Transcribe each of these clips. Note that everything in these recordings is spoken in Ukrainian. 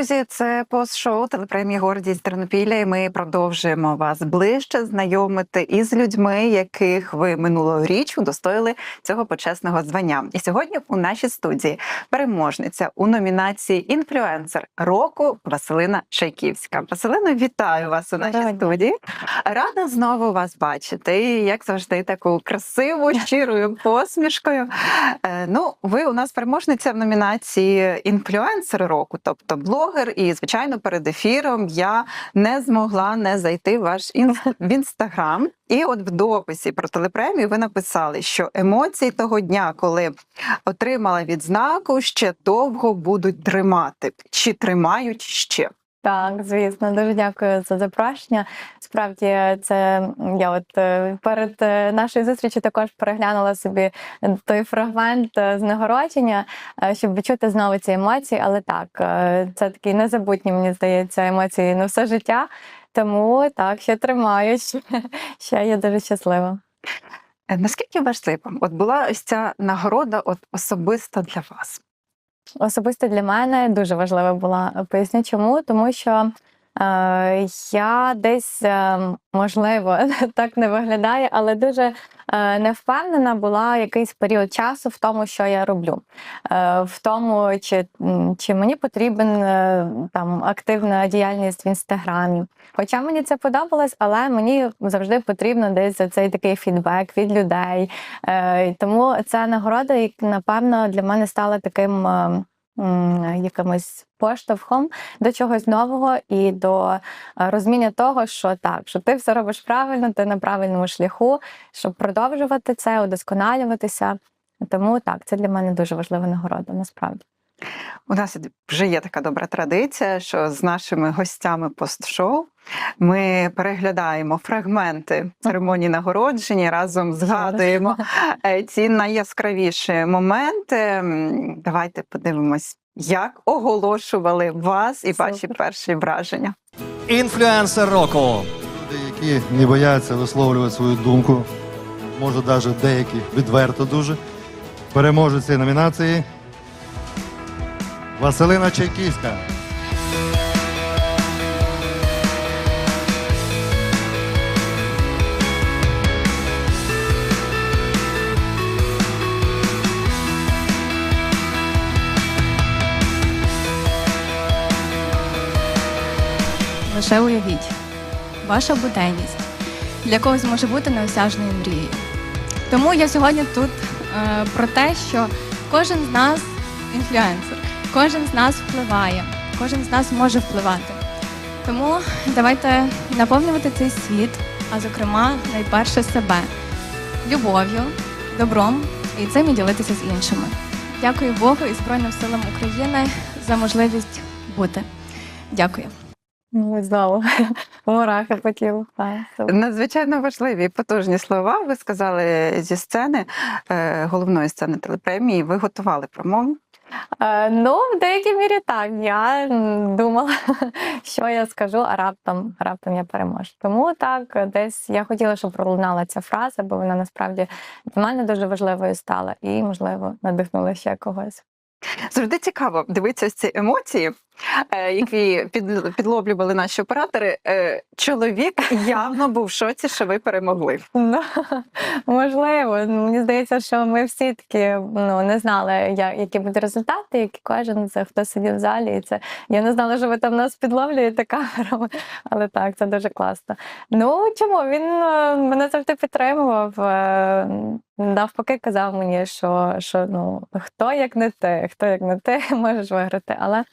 Друзі! Це пост-шоу телепремії Гордість Тернопілля. І ми продовжуємо вас ближче знайомити із людьми, яких ви минулоріч удостоїли цього почесного звання. І сьогодні у нашій студії переможниця у номінації Інфлюенсер року Василина Чайківська. Василино, вітаю вас у нашій дня. студії. Рада знову вас бачити. І як завжди, таку красиву, щирою посмішкою. Е, Ну, ви у нас переможниця в номінації інфлюенсер року, тобто блогер. І звичайно, перед ефіром я не змогла не зайти в ваш ін... в інстаграм. І от в дописі про телепремію ви написали, що емоції того дня, коли отримала відзнаку, ще довго будуть тримати. Чи тримають ще? Так, звісно, дуже дякую за запрошення. Справді, це я от е, перед е, нашою зустрічю також переглянула собі той фрагмент е, з нагородження, щоб відчути знову ці емоції. Але так, це такі незабутні, мені здається, емоції на все життя. Тому так, ще тримаю, ще, ще я дуже щаслива. Наскільки важливо? От була ось ця нагорода от особисто для вас? Особисто для мене дуже важлива була. Поясню чому, тому що я десь, е, можливо, так не виглядає, але дуже е, не впевнена була якийсь період часу в тому, що я роблю, е, в тому, чи, чи мені потрібен е, там активна діяльність в інстаграмі. Хоча мені це подобалось, але мені завжди потрібно десь цей такий фідбек від людей. Е, Тому ця нагорода, напевно, для мене стала таким е, м, якимось поштовхом до чогось нового і до е, розуміння того, що так, що ти все робиш правильно, ти на правильному шляху, щоб продовжувати це, удосконалюватися. Тому так, це для мене дуже важлива нагорода, насправді. У нас вже є така добра традиція, що з нашими гостями пост-шоу ми переглядаємо фрагменти церемонії нагородження, разом згадуємо е, ці найяскравіші моменти. Давайте подивимось, як оголошували вас і ваші перші враження. Інфлюенсер року. Люди, які не бояться висловлювати свою думку, може навіть деякі відверто дуже. Переможуть цієї номінації Василина Чайківська. Лише уявіть, ваша буденність для когось може бути неосяжною мрією. Тому я сьогодні тут е, про те, що кожен з нас інфлюенсер, кожен з нас впливає, кожен з нас може впливати. Тому давайте наповнювати цей світ, а зокрема, найперше себе любов'ю, добром і цим і ділитися з іншими. Дякую Богу і Збройним силам України за можливість бути. Дякую. Ну, знову мурахи по тілу. Надзвичайно важливі і потужні слова. Ви сказали зі сцени е, головної сцени телепремії. Ви готували промову. Е, Ну, в деякій мірі так. Я думала, що я скажу, а раптом, раптом я переможу. Тому так, десь я хотіла, щоб пролунала ця фраза, бо вона насправді для мене дуже важливою стала і, можливо, надихнула ще когось. Завжди цікаво дивитися ці емоції, е, які під, підловлювали наші оператори. Е, Чоловік явно був в шоці, що ви перемогли. Ну, можливо, мені здається, що ми всі таки ну, не знали, які будуть результати, які кожен з хто сидів в залі. І це я не знала, що ви там нас підловлюєте камерами, але так, це дуже класно. Ну чому він е, мене завжди підтримував. Навпаки, казав мені, що, що ну хто як не ти, хто як не ти можеш виграти. Але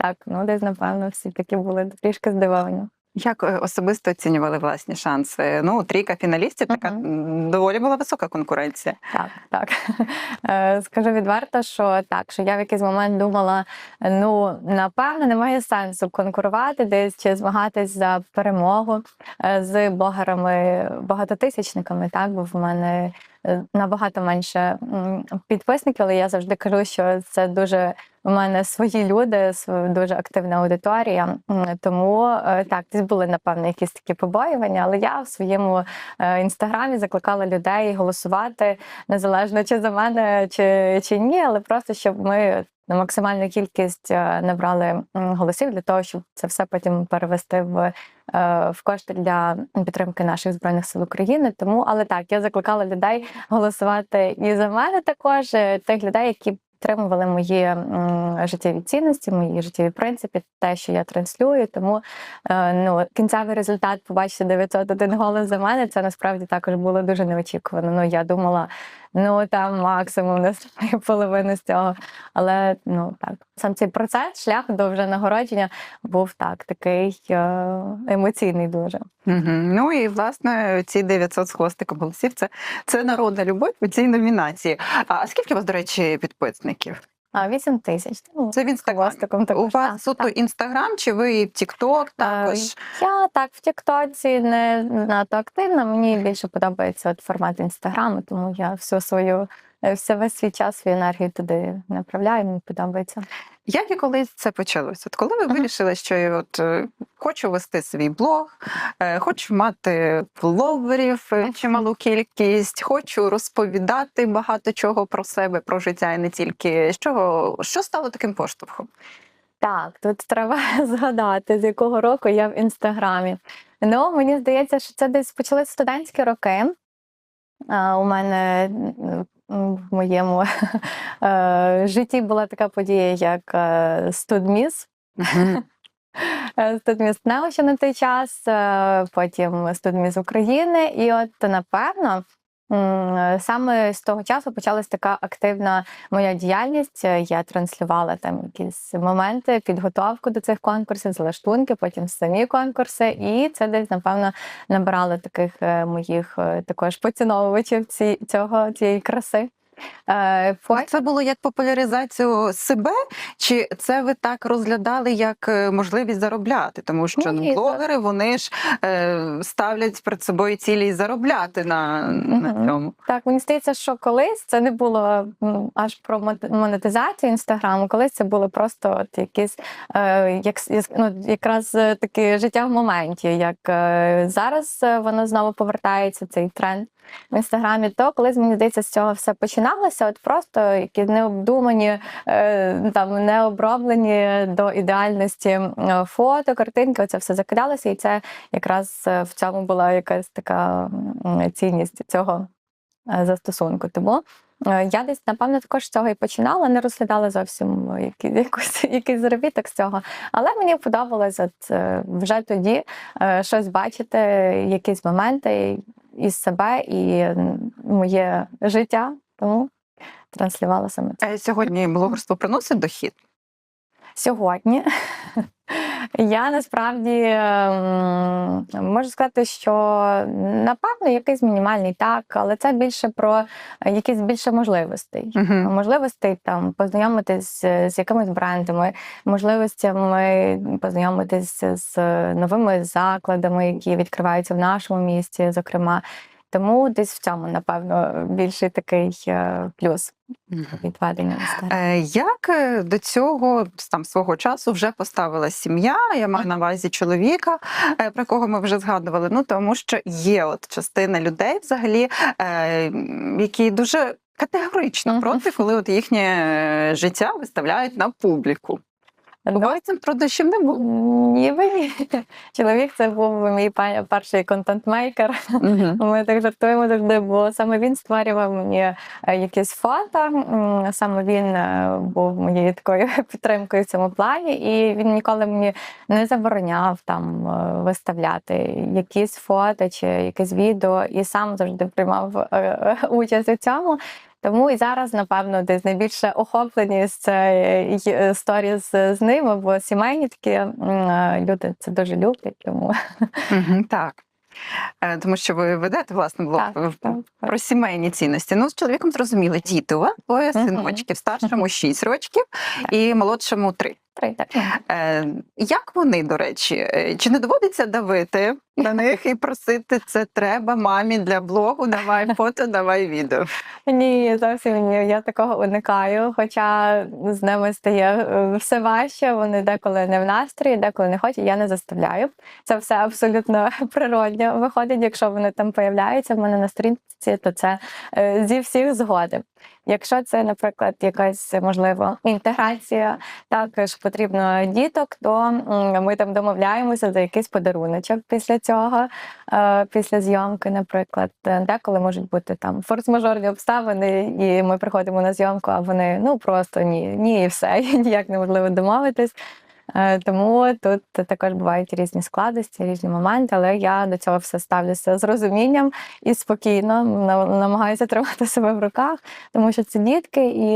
так, ну десь напевно всі такі були трішки здивовані. Як е, особисто оцінювали власні шанси? Ну, трійка фіналістів, така м, доволі була висока конкуренція. Так, так. Е, Скажу відверто, що так, що я в якийсь момент думала: ну, напевно, немає сенсу конкурувати десь чи змагатись за перемогу е, з блогерами багатотисячниками, так, бо в мене набагато менше підписників, але я завжди кажу, що це дуже у мене свої люди, дуже активна аудиторія. Тому е, так, десь були, напевно, якісь такі побоювання, але я в своєму е, інстаграмі закликала людей голосувати незалежно чи за мене, чи, чи ні, але просто щоб ми на максимальну кількість е, набрали голосів для того, щоб це все потім перевести в, е, в кошти для підтримки наших збройних сил України. Тому, але так, я закликала людей голосувати і за мене також, е, тих людей, які підтримували мої життєві цінності, мої життєві принципи, те, що я транслюю. Тому ну, кінцевий результат побачити 901 голос за мене. Це насправді також було дуже неочікувано. Ну я думала, ну там максимум не знаю, половину з цього. Але ну так, сам цей процес, шлях до вже нагородження був так, такий е, емоційний дуже. Угу. Ну і власне ці 900 з хвостиком голосів це, це народна любов у цій номінації. А скільки у вас, до речі, підписників? А 8 тисяч. Ну, Це в інстаграм. хвостиком У вас Так, суто так. інстаграм, чи ви в Тікток Е, також? Я так в Тіктоці не надто активна. Мені більше подобається от формат інстаграму, тому я всю свою все весь свій час, свою енергію туди направляю. Мені подобається. Як і коли це почалося? От коли ви Ага. вирішили, що я от е, хочу вести свій блог, е, хочу мати фоловерів е, чималу кількість, хочу розповідати багато чого про себе, про життя і не тільки що, що стало таким поштовхом? Так, тут треба згадати, з якого року я в інстаграмі. Ну, мені здається, що це десь почали студентські роки. У мене в моєму е, житті була така подія, як студміс. Студміс НЕО ще на той час, е, потім студміс України. І от напевно. М, Саме з того часу почалась така активна моя діяльність. Е, Я транслювала там якісь моменти, підготовку до цих конкурсів, залаштунки, потім самі конкурси. І це десь, напевно, набирало таких е, моїх е, також поціновувачів ці, цього, цієї краси. Е, Це було як популяризацію себе, чи це ви так розглядали як е, можливість заробляти? Тому що ну, блогери вони ж е, ставлять перед собою цілі і заробляти на, на цьому. Так, мені здається, що колись це не було аж про монетизацію інстаграму, колись це було просто от якісь як, ну, якраз таке життя в моменті. Як зараз воно знову повертається, цей тренд в інстаграмі, то колись мені здається, з цього все починалося. От просто якісь необдумані, е, там необроблені до ідеальності фото, картинки, оце все закидалося, і це якраз е, в цьому була якась така цінність цього е, застосунку. Тому я десь, напевно, також з цього і починала, не розглядала зовсім який, якусь, якийсь заробіток з цього. Але мені е, вже тоді щось бачити, якісь моменти із себе і моє життя. Тому транслювала саме це. Е, Сьогодні блогерство приносить дохід. Сьогодні я насправді ем, можу сказати, що напевно якийсь мінімальний так, але це більше про якісь більше можливостей. Угу. Можливостей там познайомитись з, з якимись брендами, можливостями познайомитись з новими закладами, які відкриваються в нашому місті, зокрема. Тому десь в цьому, напевно, більший такий е, плюс відведення Е, Як е, до цього там свого часу вже поставила сім'я? Я маю на увазі чоловіка, про кого ми вже згадували. Ну тому що є от частина людей, взагалі, які дуже категорично проти, коли от їхнє життя виставляють на публіку. Ну, вас цим не. Ніби ні. Чоловік це був мій перший контент-мейкер. Ми так жартуємо завжди, бо саме він створював мені е, якісь фото. Саме він е, був моєю такою підтримкою в цьому плані, і він ніколи мені не забороняв там е, виставляти якісь фото чи якесь відео, і сам завжди приймав участь у цьому. Тому і зараз, напевно, десь найбільше охопленість історії й- сторіс з ними, бо сімейні такі е, люди це дуже люблять. Тому угу, Так. Е, Тому що ви ведете власне блог Так, так, про сімейні цінності. Ну, з чоловіком зрозуміли, діти у вас двоє синочків, старшому 6 років і молодшому 3. Три так. Е, як вони, до речі, е, чи не доводиться давити на них і просити це треба мамі для блогу? Давай фото, давай відео. Ні, зовсім ні. Я такого уникаю. Хоча з ними стає е, все важче. Вони деколи не в настрої, деколи не хочуть. Я не заставляю. Це все абсолютно природньо виходить. Якщо вони там появляються в мене на сторінці, то це е, зі всіх згоди. Якщо це, наприклад, якась можливо інтеграція, також потрібно діток, то ми там домовляємося за якийсь подаруночок після цього, е, після зйомки, наприклад. Е, Деколи можуть бути там форс-мажорні обставини, і ми приходимо на зйомку, а вони ну просто ні, ні, і все, ніяк неможливо домовитись. Е, Тому тут також бувають різні складності, різні моменти, але я до цього все ставлюся з розумінням і спокійно намагаюся тримати себе в руках, тому що це дітки, і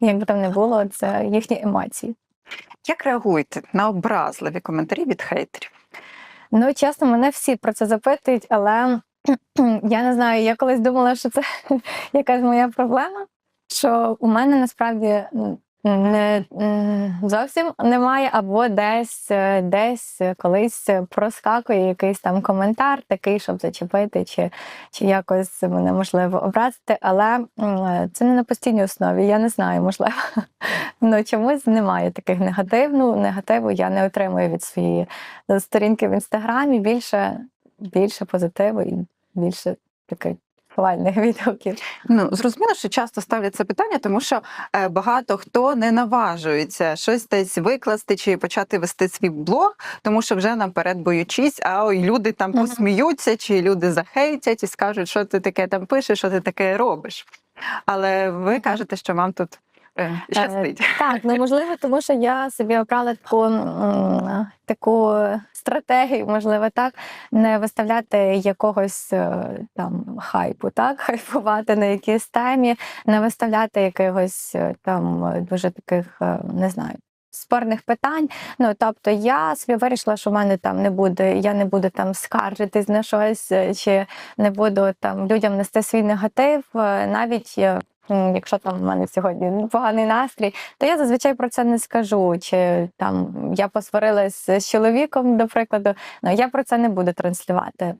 як би там не було, це їхні емоції. Як реагуєте на образливі коментарі від хейтерів? Ну, чесно, мене всі про це запитують, але я не знаю, я колись думала, що це якась моя проблема, що у мене насправді не зовсім немає, або десь е, десь колись проскакує якийсь там коментар, такий, щоб зачепити, чи, чи якось мене можливо образити. Але це не на постійній основі. Я не знаю, можливо. Ну чомусь немає таких негативну. Негативу я не отримую від своєї сторінки в інстаграмі. Більше, більше позитиву і більше таких хвальних відгуків. Ну, зрозуміло, що часто ставлять це питання, тому що е, багато хто не наважується щось десь викласти чи почати вести свій блог, тому що вже наперед боючись, а ой, люди там посміються, чи люди захейтять і скажуть, що ти таке там пишеш, що ти таке робиш. Але ви кажете, що вам тут е, щастить. Так, ну можливо, тому що я собі обрала таку, таку стратегію, можливо, так, не виставляти якогось е, там хайпу, так, хайпувати на якійсь темі, не виставляти якихось е, там дуже таких, не знаю. Спорних питань, ну тобто я собі вирішила, що в мене там не буде, я не буду там скаржитись на щось, чи не буду там людям нести свій негатив, навіть якщо там в мене сьогодні поганий настрій, то я зазвичай про це не скажу. Чи там я посварилась з чоловіком, до прикладу, ну я про це не буду транслювати.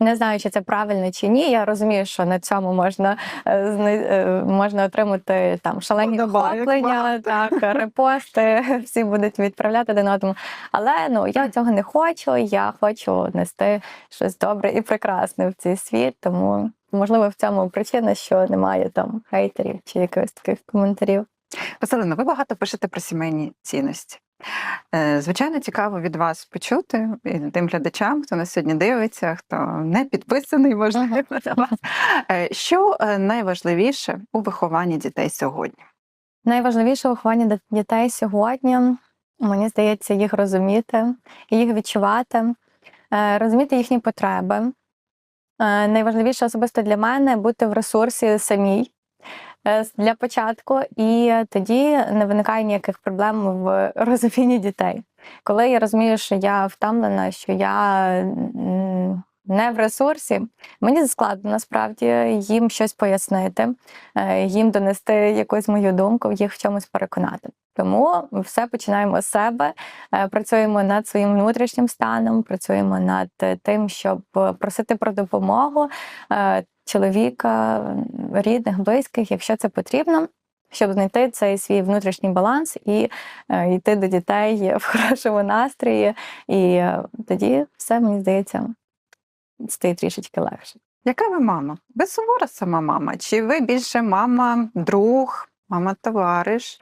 Не знаю, чи це правильно чи ні. Я розумію, що на цьому можна е, е, можна отримати там шалені охоплення, так, репости, всі будуть відправляти один одному. Але ну я цього не хочу. Я хочу нести щось добре і прекрасне в цей світ. Тому можливо в цьому причина, що немає там хейтерів чи якихось таких коментарів. Василина, ви багато пишете про сімейні цінності. Е, Звичайно, цікаво від вас почути і тим глядачам, хто нас сьогодні дивиться, хто не підписаний, можливо, на вас. Е, Що е, найважливіше у вихованні дітей сьогодні? Найважливіше виховання дит- дітей сьогодні, мені здається, їх розуміти, їх відчувати, розуміти їхні потреби. Найважливіше особисто для мене бути в ресурсі самій для початку, і тоді не виникає ніяких проблем в розумінні дітей. Коли я розумію, що я втомлена, що я не в ресурсі, мені складно насправді їм щось пояснити, е, їм донести якусь мою думку, їх в чомусь переконати. Тому все починаємо з себе, е, працюємо над своїм внутрішнім станом, працюємо над е, тим, щоб е, просити про допомогу е, чоловіка, рідних, близьких, якщо це потрібно. Щоб знайти цей свій внутрішній баланс і е, йти до дітей в хорошому настрої, і е, тоді все мені здається стає трішечки легше. Яка ви мама? Ви сувора сама мама? Чи ви більше мама, друг, мама, товариш?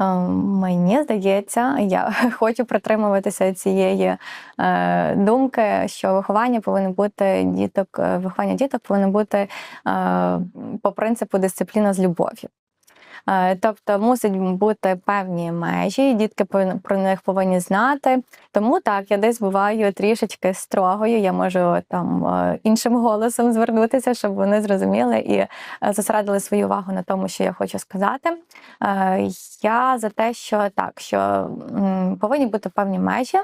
Е, Мені здається, я хочу притримуватися цієї е, думки, що виховання повинно бути діток, е, виховання діток повинно бути по принципу дисципліна з любов'ю. Е, Тобто мусить бути певні межі, дітки про них повинні знати. Тому так, я десь буваю трішечки строгою. Я можу там е, іншим голосом звернутися, щоб вони зрозуміли і е, зосередили свою увагу на тому, що я хочу сказати. Я за те, що так, що повинні бути певні межі.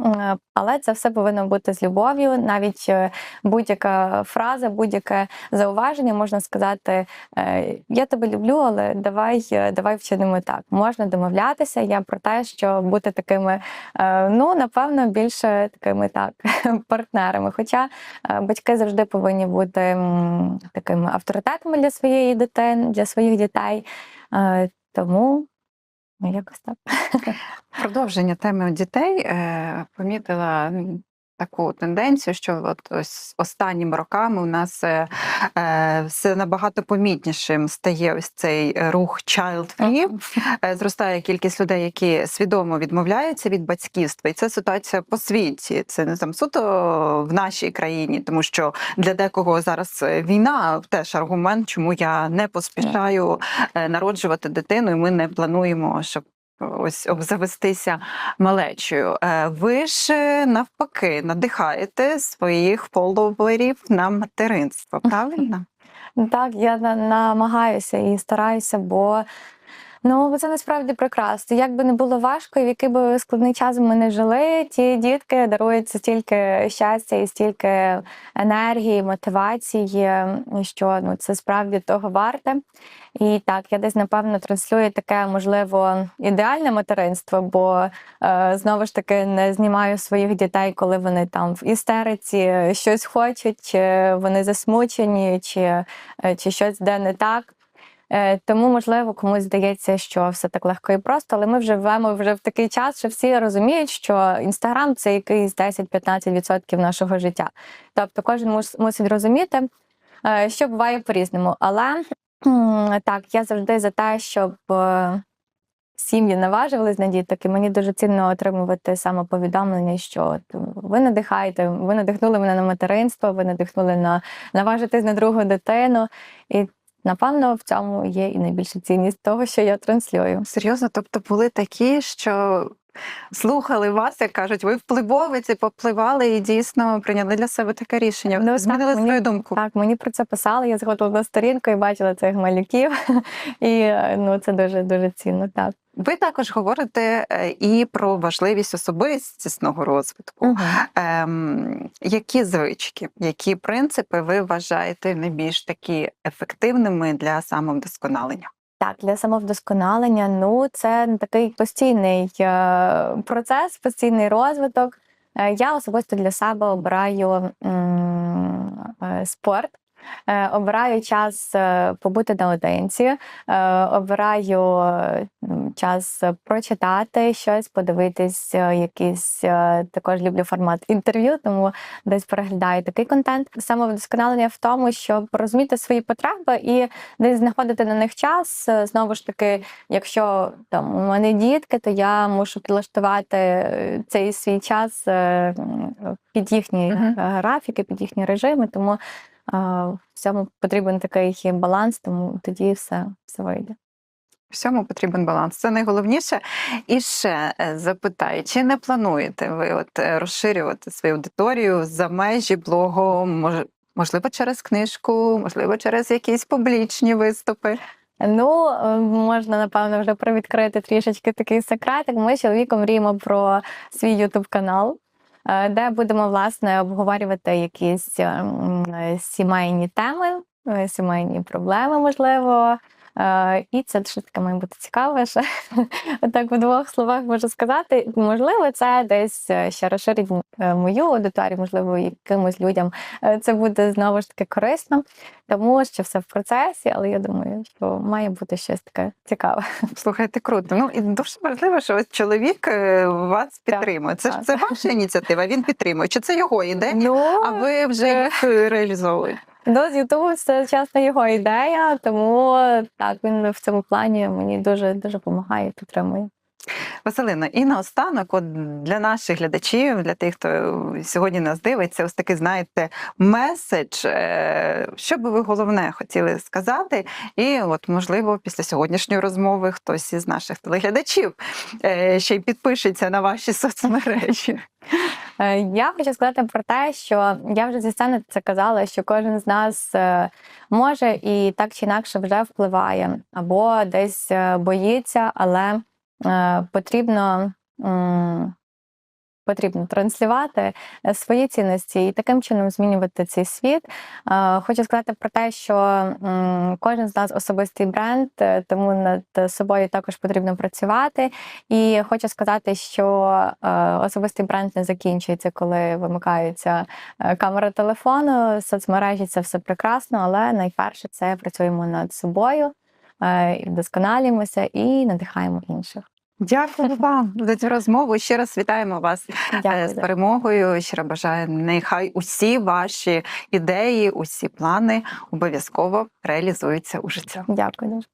Е, Але це все повинно бути з любов'ю. Навіть е, будь-яка фраза, будь-яке зауваження можна сказати: е, Я тебе люблю, але давай, давай вчинимо так. Можна домовлятися. Я про те, що бути такими, ну напевно, більше такими так партнерами. Хоча батьки завжди повинні бути такими авторитетами для своєї дитини, для своїх дітей. Тому ну, якось так. Продовження теми дітей е, помітила м, таку тенденцію, що от ось останніми роками у нас е, е, все набагато помітнішим стає ось цей рух child free. Е, Зростає кількість людей, які свідомо відмовляються від батьківства, і це ситуація по світі. Це не там суто в нашій країні, тому що для декого зараз е, війна теж аргумент, чому я не поспішаю народжувати дитину, і ми не плануємо, щоб ось обзавестися малечою. Е, Ви ж е, навпаки надихаєте своїх фоловерів на материнство, правильно? Так, я на- намагаюся і стараюся, бо ну це насправді прекрасно. Як би не було важко, і в який би складний час ми не жили, ті дітки дарують стільки щастя і стільки енергії, мотивації, що ну це справді того варте. І так, я десь напевно транслюю таке, можливо, ідеальне материнство, бо е, знову ж таки не знімаю своїх дітей, коли вони там в істериці щось хочуть, чи вони засмучені, чи, е, чи щось де не так. Е, Тому, можливо, комусь здається, що все так легко і просто, але ми вже живемо вже в такий час, що всі розуміють, що інстаграм це якийсь 10-15% нашого життя. Тобто кожен мусить розуміти, е, що буває по-різному. Але так, я завжди за те, щоб е, сім'ї наважувались на діток, і мені дуже цінно отримувати самоповідомлення, що от, ви надихаєте, ви надихнули мене на материнство, ви надихнули на наважитись на другу дитину. І напевно в цьому є і найбільша цінність того, що я транслюю. Серйозно, тобто були такі, що слухали вас, як кажуть, ви впливовиці, попливали і дійсно прийняли для себе таке рішення. Ну, так, Змінили мені- свою думку. Так, мені про це писали, я згодила на сторінку і бачила цих малюків. І ну, це дуже дуже цінно. Так. Ви також говорите е, і про важливість особистісного розвитку. Ем, які звички, які принципи ви вважаєте найбільш такі ефективними для самовдосконалення? Так, для самовдосконалення, ну це такий постійний е, процес, постійний розвиток. Е, Я особисто для себе обираю е, спорт. Е, Обираю час е, побути наодинці, е, обираю е, час прочитати щось, подивитись, якийсь також люблю формат інтерв'ю, тому десь переглядаю такий контент. Самовдосконалення в тому, щоб розуміти свої потреби і десь знаходити на них час. Знову ж таки, якщо там у мене дітки, то я мушу підлаштувати цей свій час під їхні Мгм. е, графіки, під їхні режими. Тому в цьому потрібен такий баланс, тому тоді все, все вийде. Всьому потрібен баланс. Це найголовніше. І ще е, запитаю, чи не плануєте ви от е, розширювати свою аудиторію за межі блогу? Можливо, через книжку, можливо, через якісь публічні виступи? Ну, е, можна, напевно, вже привідкрити трішечки такий секретик. Ми з чоловіком мріємо про свій Ютуб канал, де будемо власне обговорювати якісь е, м, е, сімейні теми, е, сімейні проблеми, можливо. Е, І це щось таке має бути цікаве. Ще. Отак в двох словах можу сказати. Можливо, це десь е, ще розширить е, мою аудиторію, можливо, якимось людям це буде знову ж таки корисно. Тому що все в процесі, але я думаю, що має бути щось таке цікаве. Слухайте, круто. Ну і дуже важливо, що ось чоловік вас підтримує. Це ж це ваша ініціатива, він підтримує. Чи це його ідея? Ну, А ви вже реалізовуєте? Ну, з Ютубу це чесно його ідея, тому так він в цьому плані мені дуже дуже допомагає, підтримує. Василино, і наостанок, от для наших глядачів, для тих, хто сьогодні нас дивиться, ось такий, знаєте, меседж, е, що би ви головне хотіли сказати, і от, можливо, після сьогоднішньої розмови хтось із наших телеглядачів е, ще й підпишеться на ваші соцмережі. Е, Я хочу сказати про те, що я вже зі сцени це казала, що кожен з нас може і так чи інакше вже впливає, або десь боїться, але потрібно. Потрібно транслювати е, свої цінності і таким чином змінювати цей світ. Е, Хочу сказати про те, що кожен з нас особистий бренд, е, тому над собою також потрібно працювати. І хочу сказати, що е, особистий бренд не закінчується, коли вимикається е, камера телефону, соцмережі це все прекрасно, але найперше це працюємо над собою, е, вдосконалюємося і надихаємо інших. Дякую вам за цю розмову. Ще раз вітаємо вас е, Дякую. з перемогою. Щиро бажаю, нехай усі ваші ідеї, усі плани обов'язково реалізуються у життя. Дякую дуже.